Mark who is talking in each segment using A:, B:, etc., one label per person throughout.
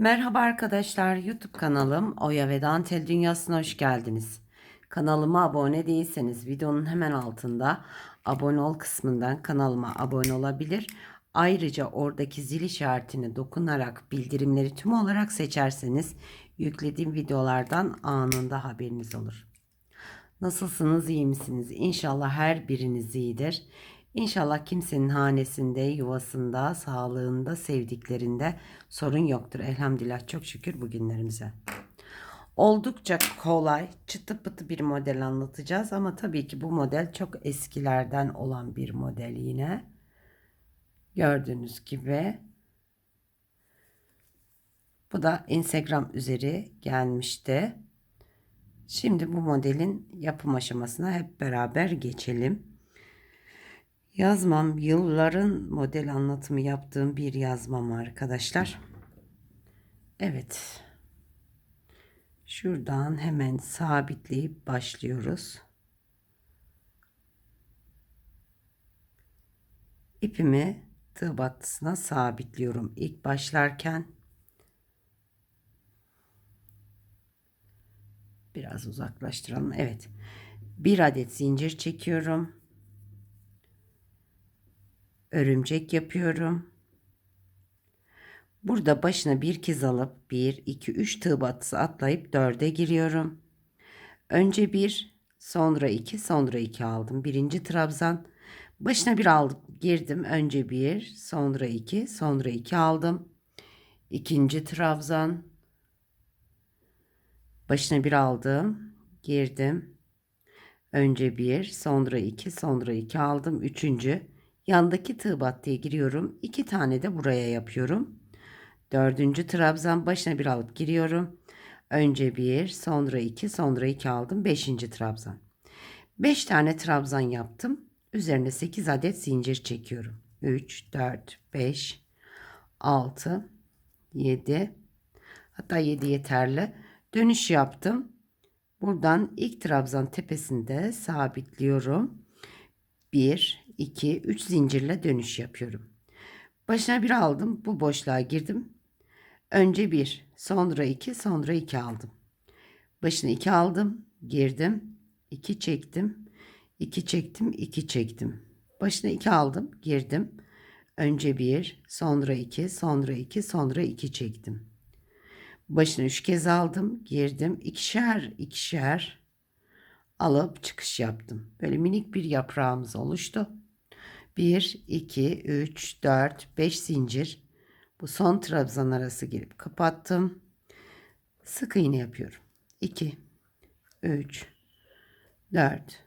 A: Merhaba arkadaşlar YouTube kanalım Oya ve Dantel Dünyası'na hoş geldiniz. Kanalıma abone değilseniz videonun hemen altında abone ol kısmından kanalıma abone olabilir. Ayrıca oradaki zil işaretine dokunarak bildirimleri tüm olarak seçerseniz yüklediğim videolardan anında haberiniz olur. Nasılsınız, iyi misiniz? İnşallah her biriniz iyidir. İnşallah kimsenin hanesinde, yuvasında, sağlığında, sevdiklerinde sorun yoktur. Elhamdülillah çok şükür bugünlerimize. Oldukça kolay, çıtı pıtı bir model anlatacağız ama tabii ki bu model çok eskilerden olan bir model yine. Gördüğünüz gibi. Bu da Instagram üzeri gelmişti. Şimdi bu modelin yapım aşamasına hep beraber geçelim. Yazmam yılların model anlatımı yaptığım bir yazmam arkadaşlar. Evet. Şuradan hemen sabitleyip başlıyoruz. İpimi tığ battısına sabitliyorum. İlk başlarken biraz uzaklaştıralım. Evet. Bir adet zincir çekiyorum örümcek yapıyorum. Burada başına bir kez alıp 1, 2, 3 tığ batısı atlayıp 4'e giriyorum. Önce 1, sonra 2, sonra 2 aldım. Birinci trabzan. Başına bir aldım, girdim. Önce 1, sonra 2, sonra 2 aldım. İkinci trabzan. Başına bir aldım, girdim. Önce 1, sonra 2, sonra 2 aldım. Üçüncü Yandaki tığ battıya giriyorum. İki tane de buraya yapıyorum. Dördüncü trabzan başına bir alıp giriyorum. Önce bir, sonra iki, sonra iki aldım. Beşinci trabzan. Beş tane trabzan yaptım. Üzerine sekiz adet zincir çekiyorum. Üç, dört, beş, altı, yedi. Hatta yedi yeterli. Dönüş yaptım. Buradan ilk trabzan tepesinde sabitliyorum. 1, 2, 3 zincirle dönüş yapıyorum. Başına bir aldım. Bu boşluğa girdim. Önce 1, sonra 2, sonra 2 aldım. Başına 2 aldım. Girdim. 2 çektim. 2 çektim. 2 çektim. Başına 2 aldım. Girdim. Önce 1, sonra 2, sonra 2, sonra 2 çektim. Başına 3 kez aldım. Girdim. ikişer ikişer alıp çıkış yaptım. Böyle minik bir yaprağımız oluştu. 1, 2, 3, 4, 5 zincir. Bu son trabzan arası girip kapattım. Sık iğne yapıyorum. 2, 3, 4,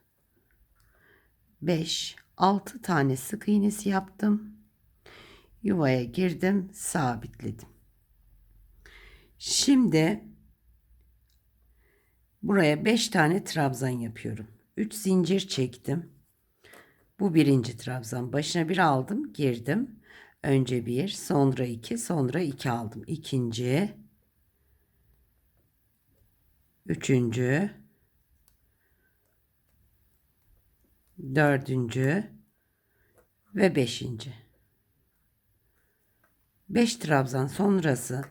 A: 5, 6 tane sık iğnesi yaptım. Yuvaya girdim, sabitledim. Şimdi buraya 5 tane trabzan yapıyorum. 3 zincir çektim. Bu birinci trabzan. Başına bir aldım, girdim. Önce bir, sonra iki, sonra iki aldım. İkinci, üçüncü, dördüncü ve beşinci. Beş trabzan sonrası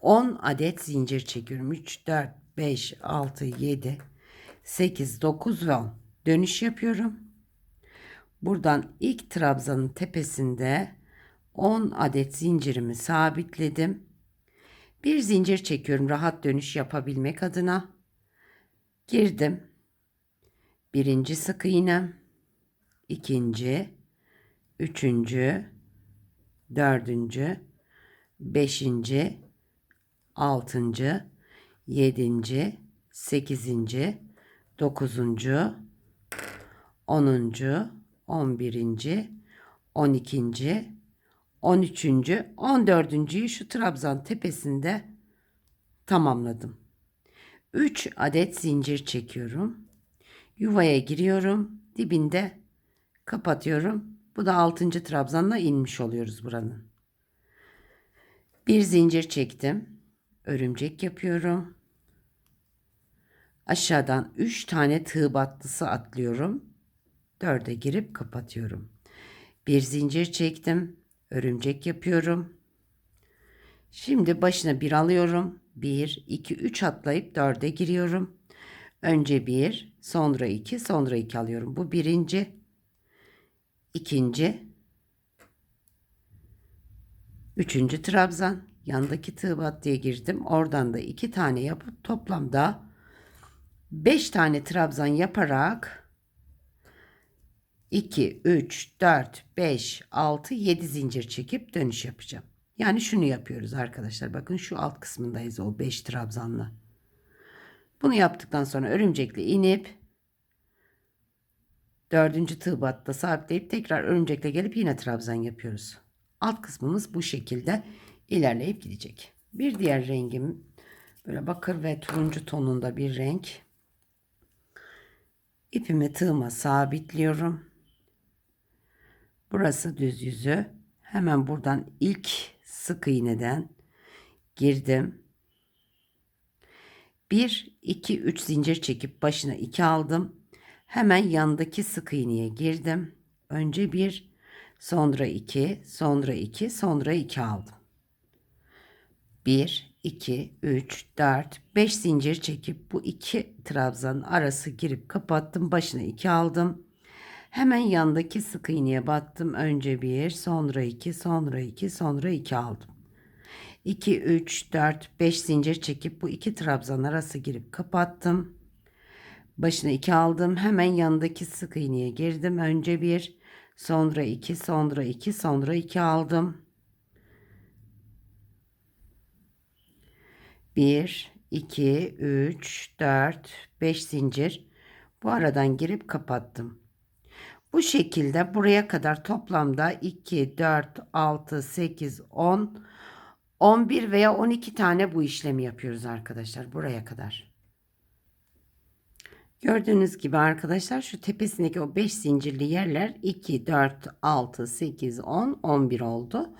A: 10 adet zincir çekiyorum. 3, 4, 5, 6, 7, 8, 9 ve 10. Dönüş yapıyorum. Buradan ilk trabzanın tepesinde 10 adet zincirimi sabitledim. Bir zincir çekiyorum rahat dönüş yapabilmek adına. Girdim. Birinci sık iğnem, ikinci, üçüncü, dördüncü, beşinci, altıncı, yedinci, sekizinci, dokuzuncu, onuncu, 11. 12. 13. 14.'yü şu trabzan tepesinde tamamladım. 3 adet zincir çekiyorum. Yuvaya giriyorum. Dibinde kapatıyorum. Bu da 6. trabzanla inmiş oluyoruz buranın. Bir zincir çektim. Örümcek yapıyorum. Aşağıdan 3 tane tığ battısı atlıyorum. 4'e girip kapatıyorum. Bir zincir çektim. Örümcek yapıyorum. Şimdi başına bir alıyorum. 1, 2, 3 atlayıp 4'e giriyorum. Önce 1, sonra 2, sonra 2 alıyorum. Bu birinci, ikinci, üçüncü trabzan. Yandaki tığ battıya girdim. Oradan da 2 tane yapıp toplamda 5 tane trabzan yaparak 2, 3, 4, 5, 6, 7 zincir çekip dönüş yapacağım. Yani şunu yapıyoruz arkadaşlar. Bakın şu alt kısmındayız o 5 trabzanla. Bunu yaptıktan sonra örümcekle inip dördüncü tığ batta sabitleyip tekrar örümcekle gelip yine trabzan yapıyoruz. Alt kısmımız bu şekilde ilerleyip gidecek. Bir diğer rengim böyle bakır ve turuncu tonunda bir renk. İpimi tığıma sabitliyorum. Burası düz yüzü. Hemen buradan ilk sık iğneden girdim. 1 2 3 zincir çekip başına 2 aldım. Hemen yandaki sık iğneye girdim. Önce 1, sonra 2, sonra 2, sonra 2 aldım. 1 2 3 4 5 zincir çekip bu iki trabzanın arası girip kapattım. Başına 2 aldım. Hemen yandaki sık iğneye battım. Önce 1, sonra 2, sonra 2, sonra 2 aldım. 2, 3, 4, 5 zincir çekip bu iki trabzan arası girip kapattım. Başına 2 aldım. Hemen yanındaki sık iğneye girdim. Önce 1, sonra 2, sonra 2, sonra 2 aldım. 1, 2, 3, 4, 5 zincir. Bu aradan girip kapattım. Bu şekilde buraya kadar toplamda 2, 4, 6, 8, 10, 11 veya 12 tane bu işlemi yapıyoruz arkadaşlar buraya kadar. Gördüğünüz gibi arkadaşlar şu tepesindeki o 5 zincirli yerler 2, 4, 6, 8, 10, 11 oldu.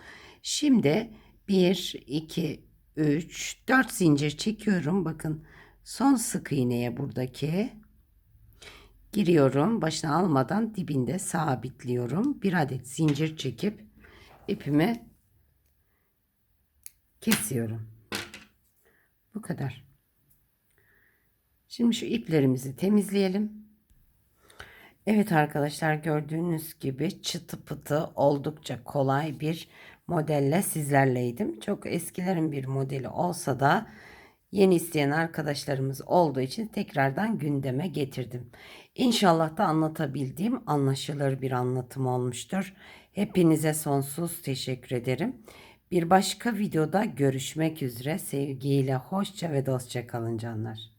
A: Şimdi 1, 2, 3, 4 zincir çekiyorum. Bakın son sık iğneye buradaki giriyorum. Başına almadan dibinde sabitliyorum. Bir adet zincir çekip ipimi kesiyorum. Bu kadar. Şimdi şu iplerimizi temizleyelim. Evet arkadaşlar gördüğünüz gibi çıtı pıtı oldukça kolay bir modelle sizlerleydim. Çok eskilerin bir modeli olsa da yeni isteyen arkadaşlarımız olduğu için tekrardan gündeme getirdim. İnşallah da anlatabildiğim anlaşılır bir anlatım olmuştur. Hepinize sonsuz teşekkür ederim. Bir başka videoda görüşmek üzere. Sevgiyle hoşça ve dostça kalın canlar.